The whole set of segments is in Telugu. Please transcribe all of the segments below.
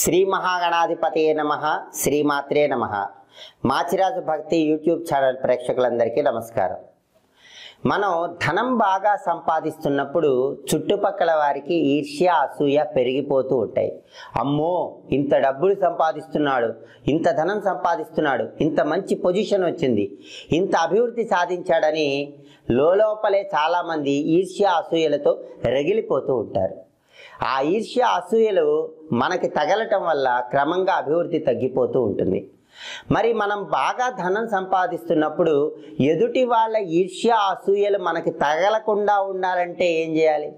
శ్రీ మహాగణాధిపతి నమ శ్రీమాత్రే నమ. మాచిరాజు భక్తి యూట్యూబ్ ఛానల్ ప్రేక్షకులందరికీ నమస్కారం. మనం ధనం బాగా సంపాదిస్తున్నప్పుడు చుట్టుపక్కల వారికి ఈర్ష్య అసూయ పెరిగిపోతూ ఉంటాయి. అమ్మో ఇంత డబ్బులు సంపాదిస్తున్నాడు ఇంత ధనం సంపాదిస్తున్నాడు ఇంత మంచి పొజిషన్ వచ్చింది ఇంత అభివృద్ధి సాధించాడని లోపలే చాలామంది ఈర్ష్య అసూయలతో రగిలిపోతూ ఉంటారు. ఆ ఈర్ష్య అసూయలు మనకి తగలటం వల్ల క్రమంగా అభివృద్ధి తగ్గిపోతూ ఉంటుంది. మరి మనం బాగా ధనం సంపాదిస్తున్నప్పుడు ఎదుటి వాళ్ళ ఈర్ష్య అసూయలు మనకి తగలకుండా ఉండాలంటే ఏం చేయాలి?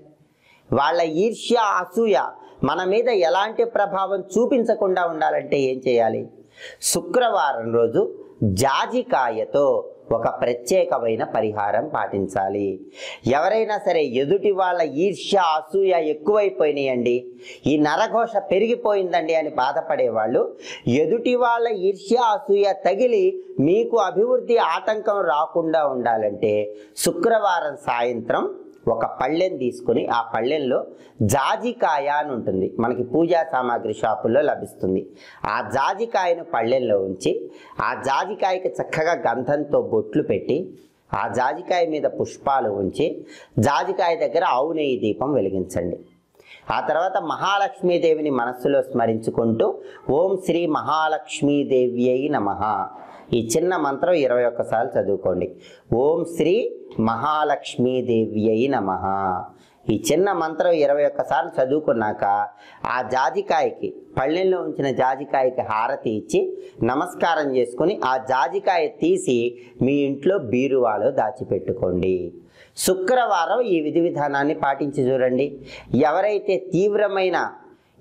వాళ్ళ ఈర్ష్య అసూయ మన మీద ఎలాంటి ప్రభావం చూపించకుండా ఉండాలంటే ఏం చేయాలి? శుక్రవారం రోజు జాజికాయతో ఒక ప్రత్యేకమైన పరిహారం పాటించాలి. ఎవరైనా సరే ఎదుటి వాళ్ళ ఈర్ష్య అసూయ ఎక్కువైపోయినాయండి. ఈ నరఘోష పెరిగిపోయిందండి అని బాధపడేవాళ్ళు ఎదుటి వాళ్ళ ఈర్ష్య అసూయ తగిలి మీకు అభివృద్ధి ఆటంకం రాకుండా ఉండాలంటే శుక్రవారం సాయంత్రం ఒక పళ్ళెం తీసుకుని ఆ పళ్ళెంలో జాజికాయ అని ఉంటుంది. మనకి పూజా సామాగ్రి షాపుల్లో లభిస్తుంది. ఆ జాజికాయను పళ్ళెంలో ఉంచి ఆ జాజికాయకి చక్కగా గంధంతో బొట్లు పెట్టి ఆ జాజికాయ మీద పుష్పాలు ఉంచి జాజికాయ దగ్గర ఆవు నెయ్యి దీపం వెలిగించండి. ఆ తర్వాత మహాలక్ష్మీదేవిని మనస్సులో స్మరించుకుంటూ ఓం శ్రీ మహాలక్ష్మీదేవ్యై నమ. ఈ చిన్న మంత్రం ఇరవై ఒక్కసార్లు చదువుకోండి. ఓం శ్రీ మహాలక్ష్మీదేవ్యై నమ. ఈ చిన్న మంత్రం ఇరవై ఒక్కసార్లు చదువుకున్నాక ఆ జాజికాయకి పళ్ళెల్లో ఉంచిన జాజికాయకి హారతి ఇచ్చి నమస్కారం చేసుకుని ఆ జాజికాయ తీసి మీ ఇంట్లో బీరువాలో దాచిపెట్టుకోండి. శుక్రవారం ఈ విధి విధానాన్ని పాటించి చూడండి. ఎవరైతే తీవ్రమైన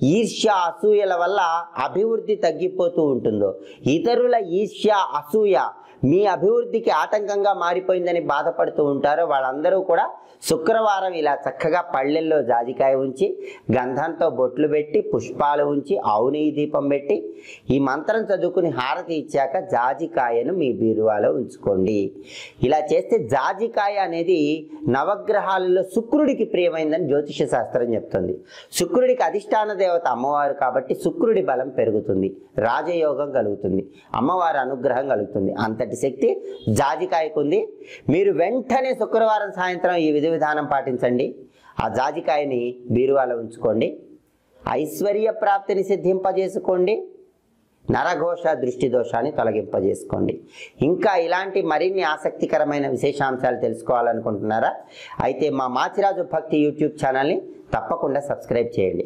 ఈర్ష్య అసూయల వల్ల అభివృద్ధి తగ్గిపోతూ ఉంటుందో. ఇతరుల ఈర్ష్య అసూయ మీ అభివృద్ధికి ఆటంకంగా మారిపోయిందని బాధపడుతూ ఉంటారో వాళ్ళందరూ కూడా శుక్రవారం ఇలా చక్కగా పళ్ళెల్లో జాజికాయ ఉంచి గంధంతో బొట్లు పెట్టి పుష్పాలు ఉంచి ఆవు దీపం పెట్టి ఈ మంత్రం చదువుకుని హారతి ఇచ్చాక జాజికాయను మీ బీరువాలో ఉంచుకోండి. ఇలా చేస్తే జాజికాయ అనేది నవగ్రహాలలో శుక్రుడికి ప్రియమైందని జ్యోతిష శాస్త్రం చెప్తుంది. శుక్రుడికి అధిష్టాన దేవత అమ్మవారు కాబట్టి శుక్రుడి బలం పెరుగుతుంది రాజయోగం కలుగుతుంది అమ్మవారి అనుగ్రహం కలుగుతుంది. అంతటి శక్తి జాజికాయకుంది మీరు వెంటనే శుక్రవారం సాయంత్రం ఈ విధి విధానం పాటించండి. ఆ జాజికాయని బీరువాలో ఉంచుకోండి. ఐశ్వర్య ప్రాప్తిని సిద్ధింపజేసుకోండి. నరఘోష దృష్టి దోషాన్ని తొలగింపజేసుకోండి. ఇంకా ఇలాంటి మరిన్ని ఆసక్తికరమైన విశేషాంశాలు తెలుసుకోవాలనుకుంటున్నారా? అయితే మా మాచిరాజు భక్తి యూట్యూబ్ ఛానల్ని తప్పకుండా సబ్స్క్రైబ్ చేయండి.